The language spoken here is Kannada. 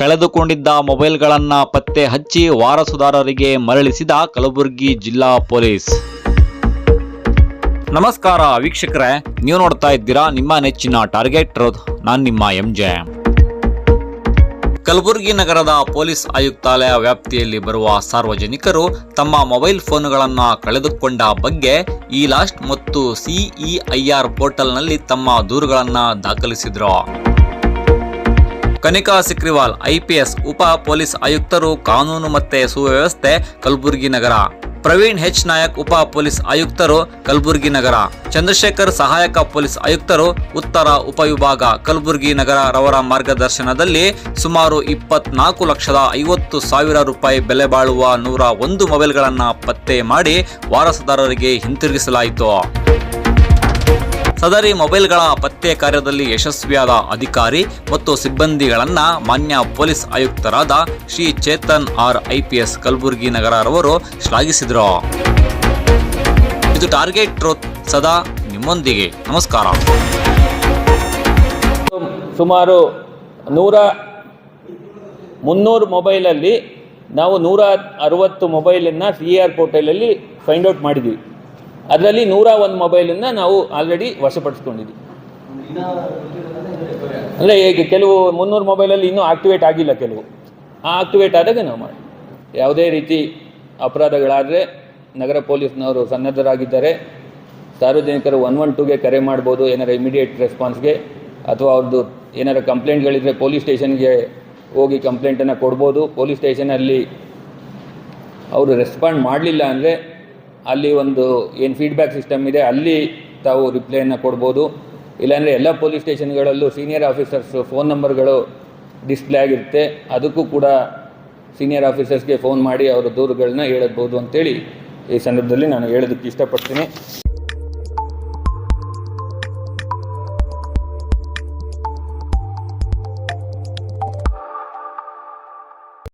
ಕಳೆದುಕೊಂಡಿದ್ದ ಮೊಬೈಲ್ಗಳನ್ನ ಪತ್ತೆ ಹಚ್ಚಿ ವಾರಸುದಾರರಿಗೆ ಮರಳಿಸಿದ ಕಲಬುರಗಿ ಜಿಲ್ಲಾ ಪೊಲೀಸ್. ನಮಸ್ಕಾರ ವೀಕ್ಷಕರೇ, ನೀವು ನೋಡ್ತಾ ಇದ್ದೀರಾ ನಿಮ್ಮ ನೆಚ್ಚಿನ ಟಾರ್ಗೆಟ್ ನಾನು ನಿಮ್ಮ ಎಂ ಜೆ ಕಲಬುರಗಿ ನಗರದ ಪೊಲೀಸ್ ಆಯುಕ್ತಾಲಯ ವ್ಯಾಪ್ತಿಯಲ್ಲಿ ಬರುವ ಸಾರ್ವಜನಿಕರು ತಮ್ಮ ಮೊಬೈಲ್ ಫೋನ್ಗಳನ್ನು ಕಳೆದುಕೊಂಡ ಬಗ್ಗೆ ಈ ಲಾಸ್ಟ್ ಮತ್ತು ಸಿಇಐಆರ್ ಪೋರ್ಟಲ್ನಲ್ಲಿ ತಮ್ಮ ದೂರುಗಳನ್ನು ದಾಖಲಿಸಿದ್ರು. ಕನಿಕಾ ಸಿಕ್ರಿವಾಲ್ ಐಪಿಎಸ್ ಉಪ ಪೊಲೀಸ್ ಆಯುಕ್ತರು ಕಾನೂನು ಮತ್ತೆ ಸುವ್ಯವಸ್ಥೆ, ಕಲಬುರಗಿ ನಗರ. ಪ್ರವೀಣ್ ಹೆಚ್ ನಾಯಕ್ ಉಪ ಪೊಲೀಸ್ ಆಯುಕ್ತರು, ಕಲಬುರಗಿ ನಗರ. ಚಂದ್ರಶೇಖರ್ ಸಹಾಯಕ ಪೊಲೀಸ್ ಆಯುಕ್ತರು, ಉತ್ತರ ಉಪವಿಭಾಗ, ಕಲಬುರಗಿ ನಗರ ರವರ ಮಾರ್ಗದರ್ಶನದಲ್ಲಿ ಸುಮಾರು ಇಪ್ಪತ್ನಾಲ್ಕು ಲಕ್ಷದ ಐವತ್ತು ಸಾವಿರ ರೂಪಾಯಿ ಬೆಲೆ ಬಾಳುವ ನೂರ ಒಂದು ಮೊಬೈಲ್ಗಳನ್ನು ಪತ್ತೆ ಮಾಡಿ ವಾರಸುದಾರರಿಗೆ ಹಿಂತಿರುಗಿಸಲಾಯಿತು. ಸದರಿ ಮೊಬೈಲ್ಗಳ ಪತ್ತೆ ಕಾರ್ಯದಲ್ಲಿ ಯಶಸ್ವಿಯಾದ ಅಧಿಕಾರಿ ಮತ್ತು ಸಿಬ್ಬಂದಿಗಳನ್ನ ಮಾನ್ಯ ಪೊಲೀಸ್ ಆಯುಕ್ತರಾದ ಶ್ರೀ ಚೇತನ್ ಆರ್ ಐಪಿಎಸ್ ಕಲಬುರಗಿ ನಗರರವರು ಶ್ಲಾಘಿಸಿದರು. ಇದು ಟಾರ್ಗೆಟ್ ಟ್ರೋತ್ ಸದಾ ನಿಮ್ಮೊಂದಿಗೆ. ನಮಸ್ಕಾರ. ಸುಮಾರು ನೂರ ಮುನ್ನೂರು ಮೊಬೈಲಲ್ಲಿ ನಾವು ನೂರ ಅರವತ್ತು ಮೊಬೈಲನ್ನು ಸಿ ಆರ್ ಪೋರ್ಟಲಲ್ಲಿ ಫೈಂಡ್ ಔಟ್ ಮಾಡಿದ್ದೀವಿ ಅದರಲ್ಲಿ ನೂರ ಒಂದು ಮೊಬೈಲನ್ನು ನಾವು ಆಲ್ರೆಡಿ ವಶಪಡಿಸ್ಕೊಂಡಿದ್ದೀವಿ ಅಂದರೆ ಈಗ ಕೆಲವು ಮುನ್ನೂರು ಮೊಬೈಲಲ್ಲಿ ಇನ್ನೂ ಆಕ್ಟಿವೇಟ್ ಆಗಿಲ್ಲ ಕೆಲವು. ಆ ಆಕ್ಟಿವೇಟ್ ಆದಾಗ ನಾವು ಮಾಡಿ ಯಾವುದೇ ರೀತಿ ಅಪರಾಧಗಳಾದರೆ ನಗರ ಪೊಲೀಸ್ನವರು ಸನ್ನದ್ಧರಾಗಿದ್ದಾರೆ ಸಾರ್ವಜನಿಕರು ಒನ್ ಒನ್ ಟೂಗೆ ಕರೆ ಮಾಡ್ಬೋದು, ಏನಾರ ಇಮಿಡಿಯೇಟ್ ರೆಸ್ಪಾನ್ಸ್ಗೆ ಅಥವಾ ಅವ್ರದ್ದು ಏನಾರ ಕಂಪ್ಲೇಂಟ್ಗಳಿದ್ರೆ ಪೊಲೀಸ್ ಸ್ಟೇಷನ್ಗೆ ಹೋಗಿ ಕಂಪ್ಲೇಂಟನ್ನು ಕೊಡ್ಬೋದು. ಪೊಲೀಸ್ ಸ್ಟೇಷನಲ್ಲಿ ಅವರು ರೆಸ್ಪಾಂಡ್ ಮಾಡಲಿಲ್ಲ ಅಂದರೆ ಅಲ್ಲಿ ಒಂದು ಏನು ಫೀಡ್ಬ್ಯಾಕ್ ಸಿಸ್ಟಮ್ ಇದೆ, ಅಲ್ಲಿ ತಾವು ರಿಪ್ಲೈಯನ್ನು ಕೊಡ್ಬೋದು. ಇಲ್ಲಾಂದರೆ ಎಲ್ಲ ಪೊಲೀಸ್ ಸ್ಟೇಷನ್ಗಳಲ್ಲೂ ಸೀನಿಯರ್ ಆಫೀಸರ್ಸ್ ಫೋನ್ ನಂಬರ್ಗಳು ಡಿಸ್ಪ್ಲೇ ಆಗಿರುತ್ತೆ. ಅದಕ್ಕೂ ಕೂಡ ಸೀನಿಯರ್ ಆಫೀಸರ್ಸ್ಗೆ ಫೋನ್ ಮಾಡಿ ಅವರ ದೂರುಗಳನ್ನ ಹೇಳಬಹುದು ಅಂತೇಳಿ ಈ ಸಂದರ್ಭದಲ್ಲಿ ನಾನು ಹೇಳೋದಕ್ಕೆ ಇಷ್ಟಪಡ್ತೀನಿ.